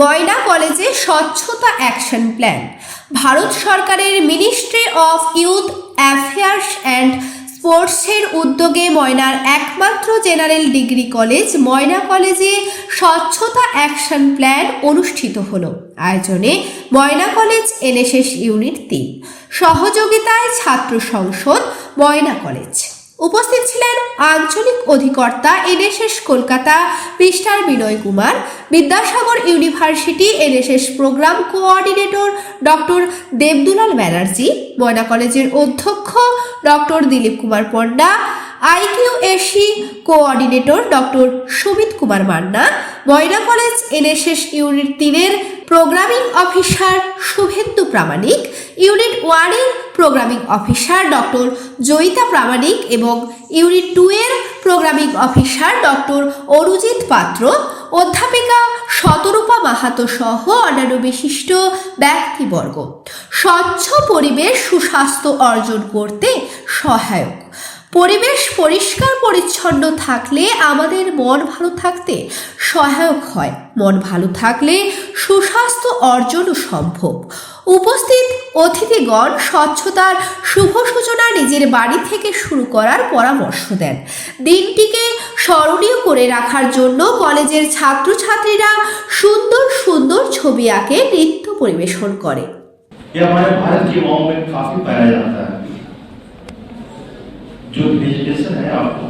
ময়না কলেজে স্বচ্ছতা action plan. Bharat সরকারের ministry of youth affairs and স্পোর্টসের উদ্যোগে ময়নার একমাত্র জেনারেল ডিগ্রি কলেজ ময়না কলেজে স্বচ্ছতা অ্যাকশন প্ল্যান অনুষ্ঠিত হলো। আয়োজনে ময়না কলেজ এনএসএস ইউনিট তিন। সহযোগিতায় ছাত্র সংসদ ময়না কলেজ। উপস্থিত ছিলেন আঞ্চলিক অধিকর্তা এনএসএস কলকাতা পৃষ্ঠার Binay Kumar, Vidyasagar university NSS programme coordinator doctor Debdulal Banerjee, Moyna কলেজের অধ্যক্ষ doctor Dilip Kumar Panda IQAC coordinator doctor Sumit Kumar Manna, Moyna college NSS unit তিনের programming officer Subhendu Pramanik unit ওয়ানের programming officer doctor Jayita Pramanik এবং unit two এর programming officer doctor Arujit Patra অধ্যাপিকা শতরূপা মাহাতো সহ অন্যান্য বিশিষ্ট ব্যক্তিবর্গ। স্বচ্ছ পরিবেশ, সুস্বাস্থ্য অর্জন করতে সহায়ক। পরিবেশ পরিষ্কার পরিচ্ছন্ন থাকলে আমাদের মন ভালো থাকতে সহায়ক হয় মন ভালো থাকলে সুস্বাস্থ্য অর্জনও সম্ভব উপস্থিত অতিথিগণ স্বচ্ছতার শুভ সূচনা নিজের বাড়ি থেকে শুরু করার পরামর্শ দেন দিনটিকে স্মরণীয় করে রাখার জন্য কলেজের ছাত্রছাত্রীরা সুন্দর সুন্দর ছবি আঁকে নৃত্য পরিবেশন করে ये हमारे भारत की युवाओं में काफी पाया जाता है जो विजिटेशन है आपको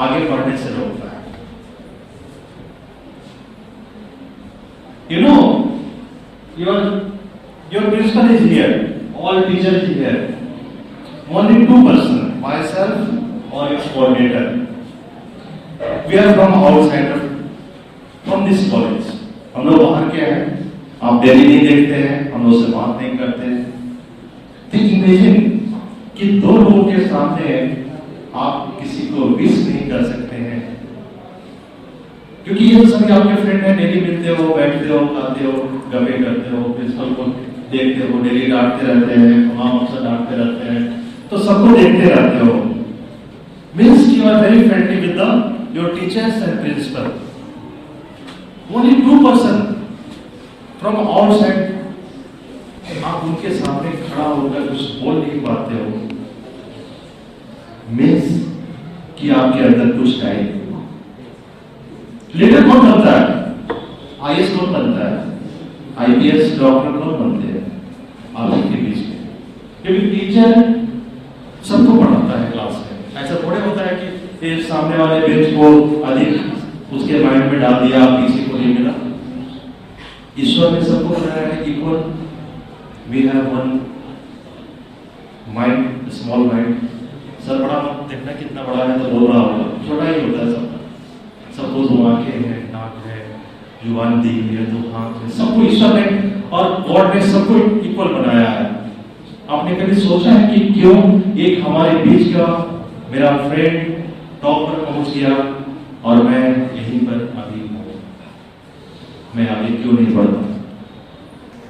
आगे बढ़ने से रोकता है। You know your your principal is here all teacher is here only two person myself और your coordinator we are from outside from this college हम लोग बाहर के हैं, आप डेली नहीं देखते हैं, हम लोग से बात नहीं करते। हैं थिंक इमेजिन कि दो लोगों के सामने आप किसी को विश नहीं कर सकते हैं। क्योंकि ये तो सभी आपके फ्रेंड हैं डेली मिलते हो, बैठते हो, खाते हो गपे करते हो प्रिंसिपल को देखते हो डेली डांटते रहते हैं तमाम अफसर डांटते रहते हैं। तो सबको देखते रहते हो। Means you are very friendly with the your teachers and principal only two person from outside आप उनके सामने खड़ा होकर कुछ बोल नहीं पाते हो। मीन्स कि आपके अंदर कुछ टाइम लीडर कौन बनता है। आईएएस कौन बनता है। आईपीएस डॉक्टर कौन बनते हैं। आप ही के बीच में। क्योंकि टीचर सबको पढ़ाता है क्लास में। ऐसा थोड़े होता है कि सामने वाले बेंच को अधिक उसके माइंड में डाल दिया किसी को नहीं मिला। ईश्वर ने सबको बनाया है equal we have one mind small mind sir, बड़ा मत देखना कितना बड़ा है तो रो रहा होगा छोटा ही होता है सब। सबको दो आँखें हैं, नाक है, ज़ुबान दी हुई है दो हाथ है, सबको ईश्वर ने और गॉड ने सबको इक्वल बनाया है। आपने कभी सोचा है कि क्यों एक हमारे बीच का मेरा फ्रेंड टॉप पर पहुँच गया और मैं यहीं पर अभी हूँ? मैं आगे क्यों नहीं बढ़ता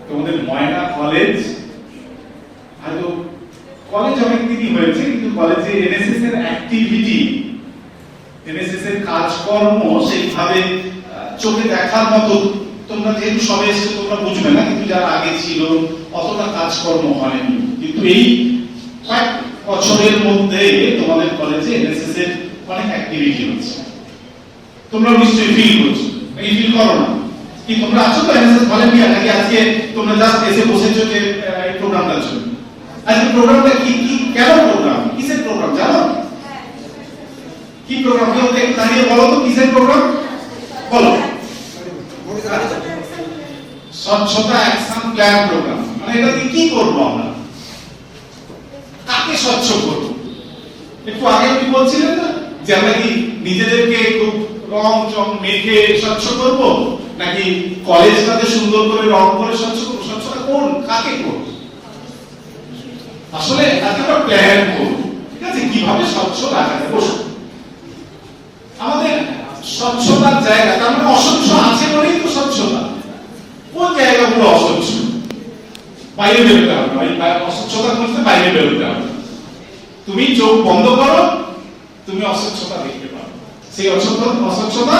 तो मुझे मोयना कॉलेज কলেজ অনেক দিনই হয়েছে, কিন্তু কলেজে এনএসএস এর অ্যাক্টিভিটি এনএসএস এর কাজকর্ম সেইভাবে চোখে দেখার মতো তোমরা যেহেতু সবে এসে তোমরা বুঝবে না, কিন্তু যারা আগে ছিল, অতটা কাজকর্ম হয়নি। কিন্তু এই কয়েক বছরের মধ্যে তোমাদের কলেজে এনএসএস এর অনেক অ্যাক্টিভিটি হচ্ছে। তোমরা নিশ্চয়ই ফিল করছ। এই ফিল করো না। কি তোমরা আছো তো এনএসএস ভলেন্টিয়ার নাকি আজকে তোমরা জাস্ট এসে বসেছো যে এই প্রোগ্রামটার জন্য? আজকে প্রোগ্রামটা কি কি, কেন প্রোগ্রাম কিসের প্রোগ্রাম জানো? কি প্রোগ্রাম কেউ দাঁড়িয়ে বলো তো, কিসের প্রোগ্রাম বলো। স্বচ্ছতা অ্যাকশন প্ল্যান প্রোগ্রাম মানে এটা দিয়ে কি করব আমরা? কাকে স্বচ্ছ করব? একটু আগে আপনি বলছিলেন না যে আমরা কি নিজেদেরকে খুব রং, চং মেখে স্বচ্ছ করব? নাকি কলেজটাকে সুন্দর করে রং করে স্বচ্ছ করব? স্বচ্ছতা কোন? কাকে করব? আসলে একটা প্ল্যান করব। ঠিক আছে? কীভাবে স্বচ্ছ রাখা যায় বসুন। আমাদের স্বচ্ছতার জায়গা, তার মানে অস্বচ্ছ আছে বলেই তো স্বচ্ছতা। কোন জায়গাগুলো অস্বচ্ছ? বাইরে বেরোতে হবে। অস্বচ্ছতা করতে বাইরে বেরোতে হবে। তুমি চোখ বন্ধ করো, তুমি অস্বচ্ছতা দেখতে পারো সেই অস্বচ্ছতা,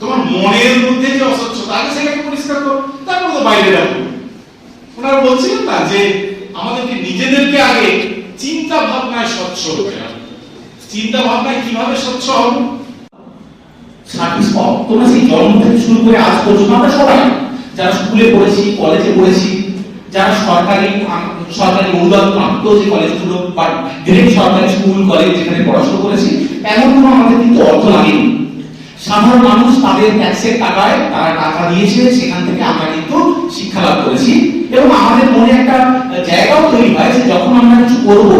তোমার মনের মধ্যে যে অস্বচ্ছতা আগে সেটাকে পরিষ্কার করো। তারপর তো বাইরে রাখুন ওনারা বলছিলেন না যে আমাদেরকে নিজেদেরকে আগে চিন্তা ভাবনায় স্বচ্ছ হতে হবে। চিন্তা ভাবনায় কীভাবে স্বচ্ছ হব? তোমরা সেই জন্ম থেকে শুরু করে আজ পর্যন্ত আমরা সবাই যারা স্কুলে পড়েছি, কলেজে পড়েছি, যারা সরকারি সরকারি অনুদান প্রাপ্ত যে কলেজগুলো বা ডিরেক্ট সরকারি স্কুল, কলেজ যেখানে পড়াশোনা করেছি, এমন কোনো আমাদের কিন্তু অর্থ লাগেনি। সাধারণ মানুষ তাদের ট্যাক্সের টাকায় তারা টাকা দিয়েছে, সেখান থেকে আমরা কিন্তু শিক্ষা লাভ করেছি। এবং আমাদের মনে একটা জায়গাও তৈরি হয় যে যখন আমরা কিছু করব,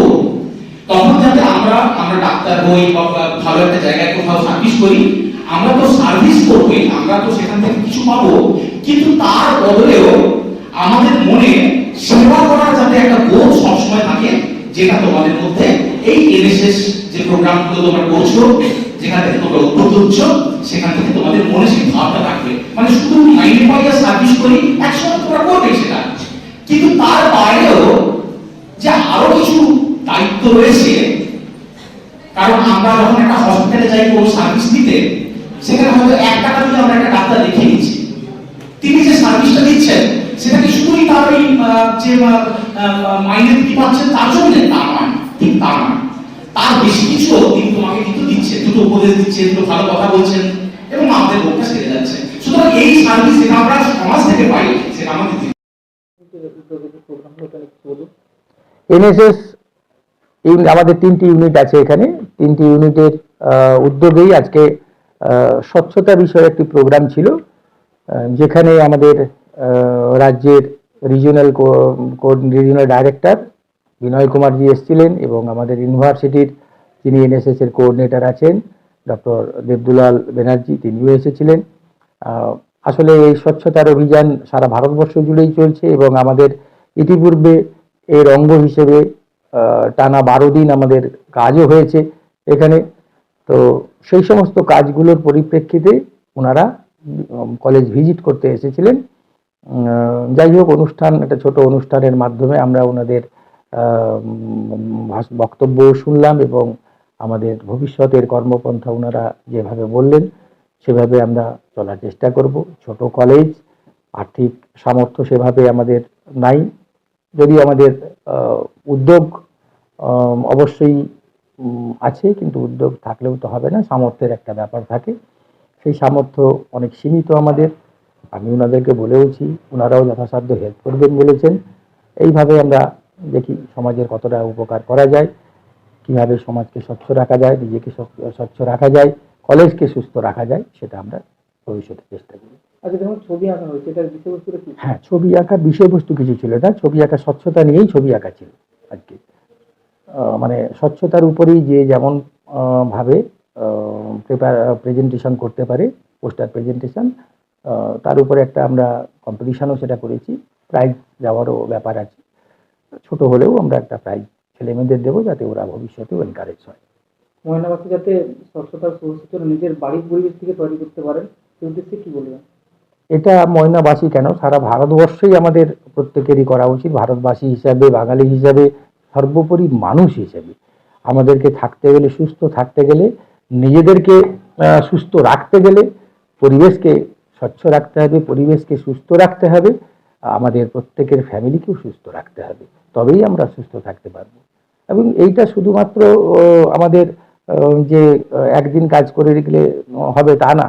তখন যাতে আমরা আমরা ডাক্তার হই বা ভালো একটা জায়গায় কোথাও সার্ভিস করি, আমরা তো সার্ভিস করবই আমরা তো সেখান থেকে কিছু পাবো। কিন্তু তার বদলেও আমাদের মনে সেবা করার যাতে একটা বোধ সবসময় থাকে, যেটা তোমাদের মধ্যে এই এনএসএস যে প্রোগ্রামগুলো তোমরা করছ, যেখান থেকে তোমরা উদ্বুদ্ধ হচ্ছ সেখান থেকে তোমাদের মনে সেই ভাবটা থাকবে। মানে শুধু মাইনে পাইয়া সার্ভিস করি একসময় তোমরা করবে সেটা কিন্তু তার বাইরেও যে আরও কিছু দায়িত্ব রয়েছে কারণ আমরা যখন একটা হসপিটালে যাই, কোনো সার্ভিস দিতে সেখানে হয়তো এক টাকা দিয়ে আমরা একটা ডাক্তার দেখিয়ে নিচ্ছি তিনি যে সার্ভিসটা দিচ্ছেন, সেটা কি শুধুই তার ওই যে মাইনে কি পাচ্ছেন তার জন্য তা নয় ঠিক তা নয় তার বেশি কিছু তিনি তোমাকে কিন্তু দিচ্ছে দুটো উপদেশ দিচ্ছে দুটো ভালো কথা বলছেন, এবং আমাদের পক্ষে সেরে যাচ্ছে। সুতরাং এই সার্ভিস যেটা আমরা সমাজ থেকে পাই, সেটা আমাদের দিতে আমাদের তিনটি ইউনিট আছে এখানে। তিনটি ইউনিটের উদ্যোগেই আজকে স্বচ্ছতা বিষয়ে একটি প্রোগ্রাম ছিল যেখানে আমাদের রাজ্যের রিজিওনাল রিজিওনাল ডাইরেক্টর বিনয় কুমারজি এসেছিলেন এবং আমাদের ইউনিভার্সিটির যিনি এনএসএস এর কোঅর্ডিনেটর আছেন, ডক্টর দেবদুলাল ব্যানার্জি, তিনিও এসেছিলেন। আসলে এই স্বচ্ছতার অভিযান সারা ভারতবর্ষ জুড়েই চলছে এবং আমাদের ইতিপূর্বে এর অঙ্গ হিসেবে টানা বারো দিন আমাদের কাজও হয়েছে এখানে। তো সেই সমস্ত কাজগুলোর পরিপ্রেক্ষিতে ওনারা কলেজ ভিজিট করতে এসেছিলেন। যাই হোক, অনুষ্ঠান, একটা ছোট অনুষ্ঠানের মাধ্যমে আমরা ওনাদের বক্তব্য শুনলাম এবং আমাদের ভবিষ্যতের কর্মপন্থা ওনারা যেভাবে বললেন, সেভাবে আমরা চলার চেষ্টা করব। ছোট কলেজ আর্থিক সামর্থ্য সেভাবে আমাদের নাই। যদি আমাদের উদ্যোগ অবশ্যই আছে, কিন্তু উদ্যোগ থাকলেও তো হবে না, সামর্থ্যের একটা ব্যাপার থাকে। সেই সামর্থ্য অনেক সীমিত আমাদের। আমি ওনাদেরকে বলেওছি ওনারাও যথাসাধ্য হেল্প করবেন বলেছেন। এইভাবে আমরা দেখি সমাজের কতটা উপকার করা যায়, কীভাবে সমাজকে স্বচ্ছ রাখা যায়, নিজেকে স্বচ্ছ- রাখা যায়, কলেজকে সুস্থ রাখা যায়, সেটা আমরা ভবিষ্যতে চেষ্টা করি। আচ্ছা যখন ছবি আঁকা হয়েছে এটার বিষয়বস্তুটা কি হ্যাঁ ছবি আঁকার বিষয়বস্তু কিছু ছিল। না ছবি আঁকা স্বচ্ছতা নিয়েই ছবি আঁকা ছিল আজকে আহ, মানে স্বচ্ছতার উপরেই যে যেমন ভাবে প্রেপার প্রেজেন্টেশন করতে পারে পোস্টার প্রেজেন্টেশন তার উপরে একটা আমরা কম্পিটিশনও সেটা করেছি। প্রাইজ দেওয়ারও ব্যাপার আছে। ছোট হলেও আমরা একটা প্রাইজ ছেলেমেয়েদের দেবো যাতে ওরা ভবিষ্যতেও এনকারেজ হয়। ময়নাবাসী যাতে স্বচ্ছতার নিজের বাড়ির পরিবেশ থেকে তৈরি করতে পারেন সেই উদ্দেশ্যে কি বলবেন? এটা ময়নাবাসী কেন? সারা ভারতবর্ষেই আমাদের প্রত্যেকেরই করা উচিত, ভারতবাসী হিসাবে, বাঙালি হিসাবে, সর্বোপরি মানুষ হিসেবে। আমাদেরকে থাকতে গেলে, সুস্থ থাকতে গেলে, নিজেদেরকে সুস্থ রাখতে গেলে, পরিবেশকে স্বচ্ছ রাখতে হবে, পরিবেশকে সুস্থ রাখতে হবে, আমাদের প্রত্যেকের ফ্যামিলিকেও সুস্থ রাখতে হবে। তবেই আমরা সুস্থ থাকতে পারব। এবং এইটা শুধুমাত্র আমাদের যে, একদিন কাজ করে গেলে হবে তা না।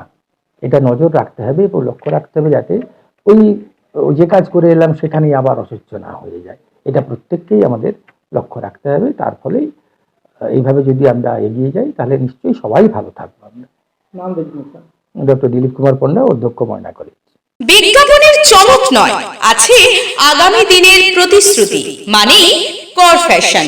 এটা নজর রাখতে হবে এবং লক্ষ্য রাখতে হবে যাতে ওই যে কাজ করে এলাম সেখানেই আবার অসহ্য না হয়ে যায়। এটা প্রত্যেককেই আমাদের লক্ষ্য রাখতে হবে। তার ফলেই আহ, এইভাবে যদি আমরা এগিয়ে যাই তাহলে নিশ্চয়ই সবাই ভালো থাকব। আমরা নাম দেখবেন স্যার ডক্টর দিলীপ কুমার পণ্ডা অধ্যক্ষ ময়না কলেজ। বিজ্ঞাপনের চমক নয় আছে আগামী দিনের প্রতিশ্রুতি মানে কর ফ্যাশন